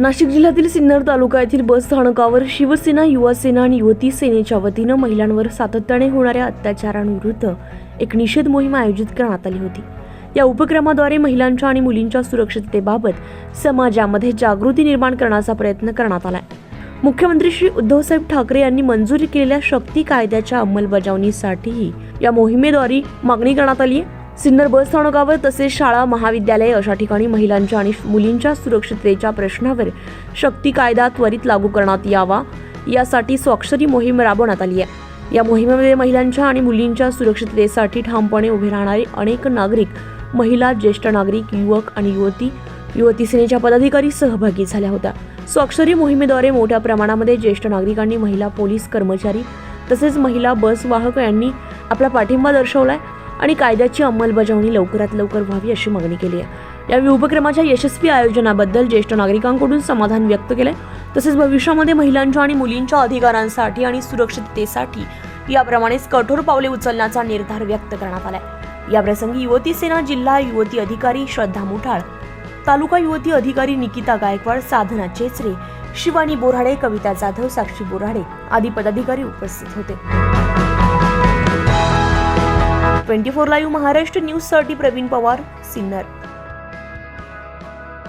नाशिक जिल्ह्यातील सिन्नर तालुका येथील बस स्थानकावर शिवसेना युवासेना आणि युवती सेनेच्या वतीनं महिलांवर सातत्याने होणाऱ्या अत्याचारांविरुद्ध एक निषेध मोहीम आयोजित करण्यात आली होती. या उपक्रमाद्वारे महिलांच्या आणि मुलींच्या सुरक्षिततेबाबत समाजामध्ये जागृती निर्माण करण्याचा प्रयत्न करण्यात आला मुख्यमंत्री श्री उद्धवसाहेब ठाकरे यांनी मंजुरी केलेल्या शक्ती कायद्याच्या अंमलबजावणीसाठीही या मोहिमेद्वारे मागणी करण्यात आली आहे. सिन्नर बस स्थानकावर तसेच शाळा महाविद्यालये अशा ठिकाणी महिलांच्या आणि मुलींच्या सुरक्षिततेच्या प्रश्नावर शक्ती कायदा त्वरित लागू करण्यात यावा यासाठी स्वाक्षरी मोहीम राबवण्यात आली आहे. या मोहिमेमध्ये महिलांच्या आणि मुलींच्या सुरक्षिततेसाठी ठामपणे उभे राहणारे अनेक नागरिक महिला ज्येष्ठ नागरिक युवक आणि युवती युवती सेनेच्या पदाधिकारी सहभागी झाल्या होत्या. स्वाक्षरी मोहिमेद्वारे मोठ्या प्रमाणामध्ये ज्येष्ठ नागरिकांनी महिला पोलीस कर्मचारी तसेच महिला बस वाहक यांनी आपला पाठिंबा दर्शवलाय. आणि कायद्याची अंमलबजावणी लवकरात लवकर व्हावी अशी मागणी केली आहे. या उपक्रमाच्या यशस्वी आयोजनाबद्दल ज्येष्ठ नागरिकांकडून समाधान व्यक्त केलंय. तसेच भविष्यामध्ये महिलांच्या आणि मुलींच्या अधिकारांसाठी आणि सुरक्षिततेसाठी याप्रमाणेच कठोर पावले उचलण्याचा निर्धार व्यक्त करण्यात आलाय. याप्रसंगी युवती सेना जिल्हा युवती अधिकारी श्रद्धा मुठाळ तालुका युवती अधिकारी निकिता गायकवाड साधना चेचरे शिवानी बोराडे कविता जाधव साक्षी बोराडे आदी पदाधिकारी उपस्थित होते. ट्वेंटी फोर लाईव्ह महाराष्ट्र न्यूजसाठी प्रवीण पवार सिन्नर.